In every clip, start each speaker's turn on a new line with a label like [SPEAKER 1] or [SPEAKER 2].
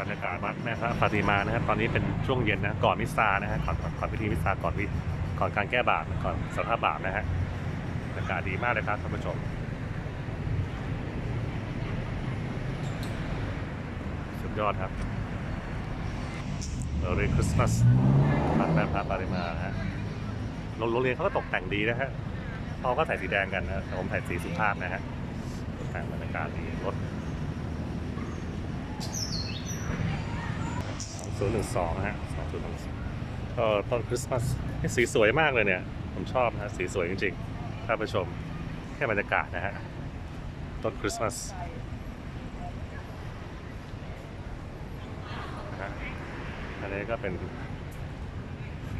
[SPEAKER 1] บรรยากาศวัดแม่พระฟาติมานะครับ ตอนนี้เป็นช่วงเย็นนะก่อนมิสซานะฮะก่อนก่อนพิธีมิสซาก่อนวิก่อนการแก้บาปก่อนสารภาพบาปนะฮะบรรยากาศดีมากเลยครับท่านผู้ชมสุดยอดครับ Merry Christmas วัดแม่พระปาริมาฮะโรงโรงเรียนเขาก็ตกแต่งดีนะฮะเขาก็ใส่สีแดงกันนะผมใส่สีสุภาพนะฮะตกแต่งบรรยากาศดีรถ ศูนย์หนึ่งสองฮะสองศูนย์หนึ่งก็ต้นคริสต์มาสสีสวยมากเลยเนี่ย ผมชอบนะฮะสีสวยจริงๆท่านผู้ชมแค่บรรยากาศนะฮะต้นคริสต์มาสอันนี้ก็เป็น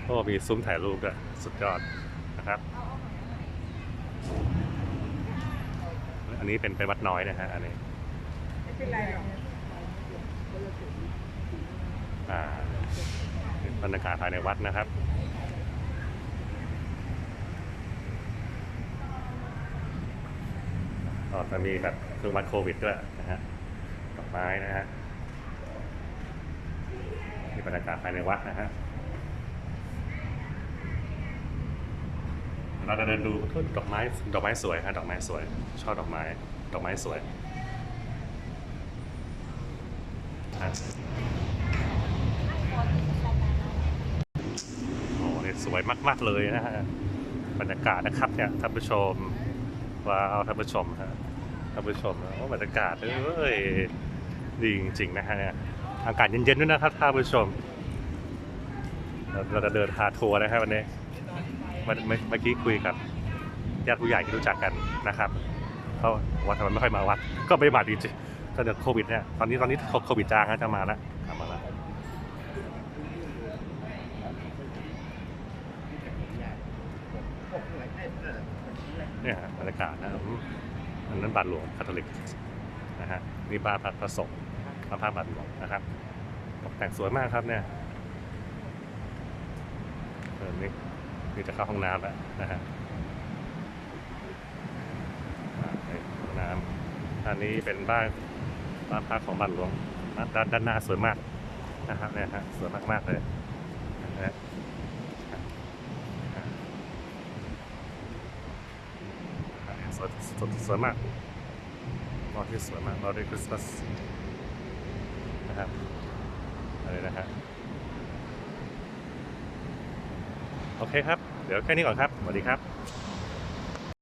[SPEAKER 1] โอ้มีซุ้มถ่ายรูปด้วยสุดยอดนะครับ อันนี้เป็นเป็นวัดน้อยนะฮะอันนี้
[SPEAKER 2] ไม่เป็นไรหรอก
[SPEAKER 1] อ่า บรรยากาศภายในวัดนะครับก็จะมีแบบเครื่องวัดโควิดด้วยนะฮะดอกไม้นะฮะนี่บรรยากาศภายในวัดนะฮะเราจะเดินดูดอกไม้ดอกไม้สวยฮะดอกไม้สวยชอบดอกไม้ดอกไม้สวยอะ โอ้นี่ สวยมาก ๆ เลยนะฮะบรรยากาศนะครับเนี่ยท่านผู้ชมว้าวท่านผู้ชมฮะท่านผู้ชมโอ้บรรยากาศเอ้ยดีจริงๆนะฮะเนี่ยอากาศเย็นๆด้วยนะครับท่านผู้ชม เราจะเดินพาทัวร์นะครับวันนี้เมื่อกี้คุยกับญาติผู้ใหญ่ที่รู้จักกันนะครับเขาว่าทำไมไม่ค่อยมาวัด ก็ไม่มาจริงๆก็เดี๋ยวโควิดเนี่ยตอนนี้ตอนนี้โควิดจางนะจะมาแล้ว เนี่ยฮะบรรยากาศนะอืมอันนั้นบาทหลวงคาทอลิกนะฮะนี่บ้านพระประสงค์พระพระบาทหลวงนะครับตกแต่งสวยมากครับเนี่ยเออนี่นี่จะเข้าห้องน้ำแล้วนะฮะห้องน้ำอันนี้เป็นบ้านบ้านพักของบาทหลวงด้านด้านหน้าสวยมากนะครับเนี่ยฮะสวยมากๆเลยนะฮะ สวยสวยมากมองที่สวยมากเราได้คริสต์มาสนะครับอะไรนะฮะโอเคครับ เดี๋ยวแค่นี้ก่อนครับ สวัสดีครับ